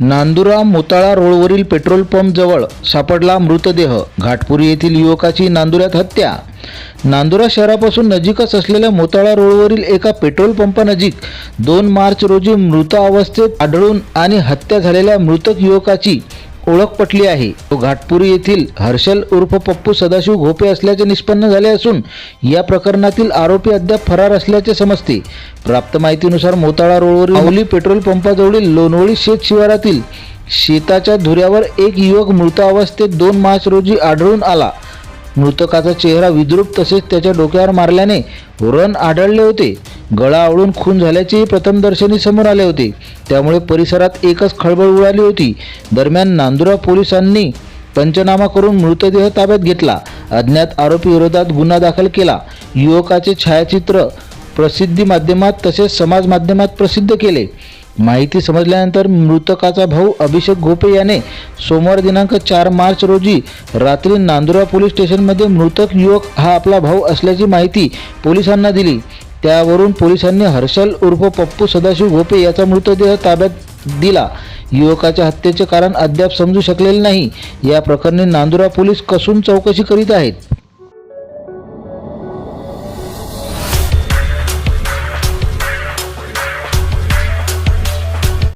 नांदुरा मोताळा रोडवरील petrol pump जवळ सापडला मृतदेह. घाटपुरी येथील युवकाची नांदुऱ्यात हत्या. नांदुरा शहरापासून नजीकच असलेल्या मोताळा रोडवरील एका पेट्रोल पंपानजीक दोन मार्च रोजी मृत अवस्थेत आढळून आणि हत्या झालेल्या मृतक युवकाची ओळख पटली आहे. तो घाटपुरी येथील हर्षल उर्फ पप्पू सदाशिव घोपे असल्याचे निष्पन्न झाले असून या प्रकरणातील आरोपी अद्याप फरार असल्याचे समजते. प्राप्त माहितीनुसार मोताळा रोडवरील माऊली पेट्रोल पंपाजवळील लोणवळी शेत शिवारातील शेताच्या धुऱ्यावर एक युवक मृत अवस्थेत दोन मार्च रोजी आढळून आला. मृतकाचा चेहरा विद्रूप तसेच त्याच्या डोक्यावर मारल्याने रण आढळले होते. गळा आवळून खून झाल्याचेही प्रथमदर्शनी समोर आले होते. त्यामुळे परिसरात एकच खळबळ उडाली होती. दरम्यान नांदुरा पोलिसांनी पंचनामा करून मृतदेह ताब्यात घेतला. अज्ञात आरोपी विरोधात गुन्हा दाखल केला. युवकाचे छायाचित्र प्रसिद्धी माध्यमात तसेच समाज माध्यमात प्रसिद्ध केले. माहिती समजल्यानंतर मृतकाचा भाऊ अभिषेक गोपे याने सोमवार दिनांक चार मार्च रोजी रात्री नांदुरा पोलीस स्टेशनमध्ये मृतक युवक हा आपला भाऊ असल्याची माहिती पोलिसांना दिली. त्यावरून पोलिसांनी हर्षल उर्फ पप्पू सदाशिव गोपे याचा मृतदेह ताब्यात दिला. युवकाच्या हत्येचे कारण अद्याप समजू शकलेले नाही. या प्रकरणी नांदुरा पोलीस कसून चौकशी करीत आहेत?